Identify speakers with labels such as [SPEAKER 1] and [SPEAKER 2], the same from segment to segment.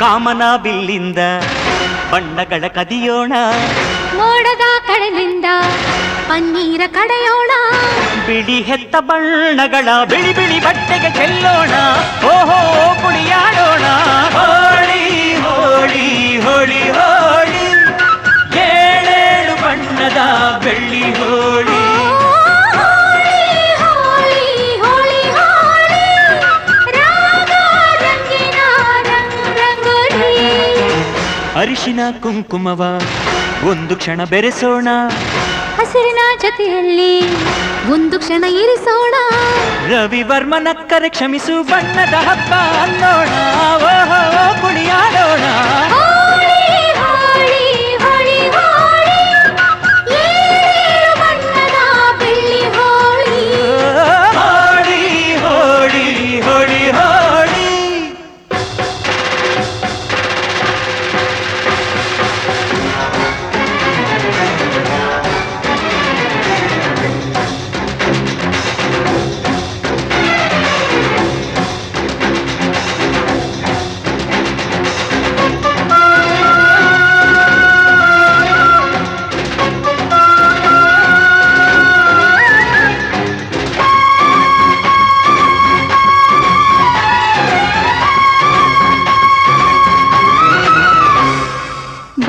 [SPEAKER 1] ಕಾಮನ ಬಿಲ್ಲಿಂದ ಬಣ್ಣಗಳ ಕದಿಯೋಣ
[SPEAKER 2] ಮೋಡದ ಕಡಲಿಂದ ಪನ್ನೀರ ಕಡೆಯೋಣ
[SPEAKER 1] ಬಿಳಿ ಹೆತ್ತ ಬಣ್ಣಗಳ ಬಿಳಿ ಬಿಳಿ ಬಟ್ಟೆಗೆ ಚೆಲ್ಲೋಣ ಓಹೋ ಕುಣಿಯಾಡೋಣ ಹೋಳಿ ಹೋಳಿ ಹೋಳಿ ಹೋಳಿ ಏಳೇಳು ಬಣ್ಣದ ಬೆಳ್ಳಿ ಅರಿಶಿನ ಕುಂಕುಮವ. ಒಂದು ಕ್ಷಣ ಬೆರೆಸೋಣ.
[SPEAKER 2] ಹಸಿರಿನ ಜೊತೆಯಲ್ಲಿ ಒಂದು ಕ್ಷಣ ಇರಿಸೋಣ.
[SPEAKER 1] ರವಿವರ್ಮನಕ್ಕರೆ ಕ್ಷಮಿಸು ಬಣ್ಣದ ಹಬ್ಬ ಅನ್ನೋಣ. ಓಹೋ ಕುಣಿಯಾಡೋಣ.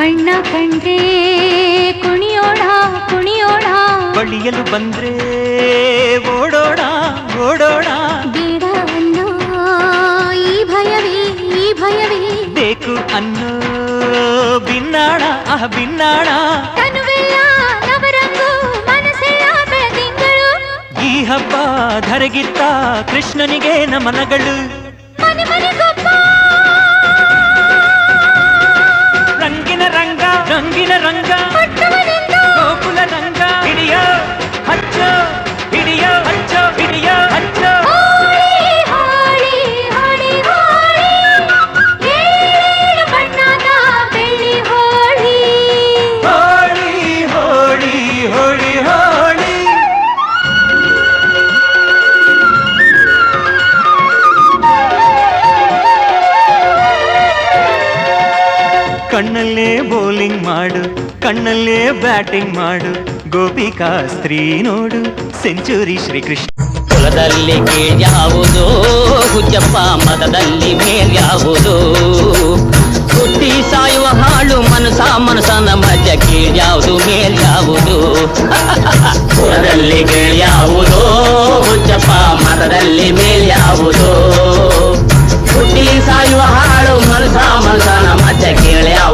[SPEAKER 2] ಬಣ್ಣ ಕಂಡೆ ಕುಣಿಯೋಣ ಕುಣಿಯೋಣ.
[SPEAKER 1] ಬಳಿಯಲು ಬಂದ್ರೆ ಓಡೋಣ ಓಡೋಣ.
[SPEAKER 2] ಬೇಡ ಅನ್ನೋ ಈ ಭಯವೇ ಈ ಭಯವೇ.
[SPEAKER 1] ಬೇಕು ಅನ್ನೋ ಬಿನ್ನಾಣ ಆ ಬಿನ್ನಾಣ.
[SPEAKER 2] ತನುವೆಲ್ಲ ನವರಂಗು ಮನಸ್ಸೆಲ್ಲ ಬೆಳದಿಂಗಳು.
[SPEAKER 1] ಈ ಹಬ್ಬ ಧರೆಗಿತ್ತ ಕೃಷ್ಣನಿಗೆ ನಮನಗಳು.
[SPEAKER 2] ಮನೆ ಮನೆಗೊಬ್ಬ
[SPEAKER 1] ಕಣ್ಣಲ್ಲೇ ಬೌಲಿಂಗ್ ಮಾಡು, ಕಣ್ಣಲ್ಲೇ ಬ್ಯಾಟಿಂಗ್ ಮಾಡು. ಗೋಪಿಕಾಸ್ತ್ರೀ ನೋಡು ಸೆಂಚುರಿ ಶ್ರೀಕೃಷ್ಣ.
[SPEAKER 3] ಕುಲದಲ್ಲಿ ಕೇಳ್ಯಾವುದು ಹುಚ್ಚಪ್ಪ ಮತದಲ್ಲಿ ಮೇಲ್ಯಾವುದು ಹುಟ್ಟಿ ಸಾಯುವ ಹಾಳು ಮನಸ ಮನಸನ ಮಜ ಕೇಳ್ಯಾವುದು ಮೇಲ್ಯಾವುದು ಕುಲದಲ್ಲಿ ಕೇಳ್ಯಾವುದು ಹುಚ್ಚಪ್ಪ ಮತದಲ್ಲಿ ಮೇಲ್ಯಾವುದು ಹುಟ್ಟಿ ಸಾಯುವ ಹಾಳು ಮನಸ ಮನಸ ಮಜ ಕೇಳ್ಯಾವುದು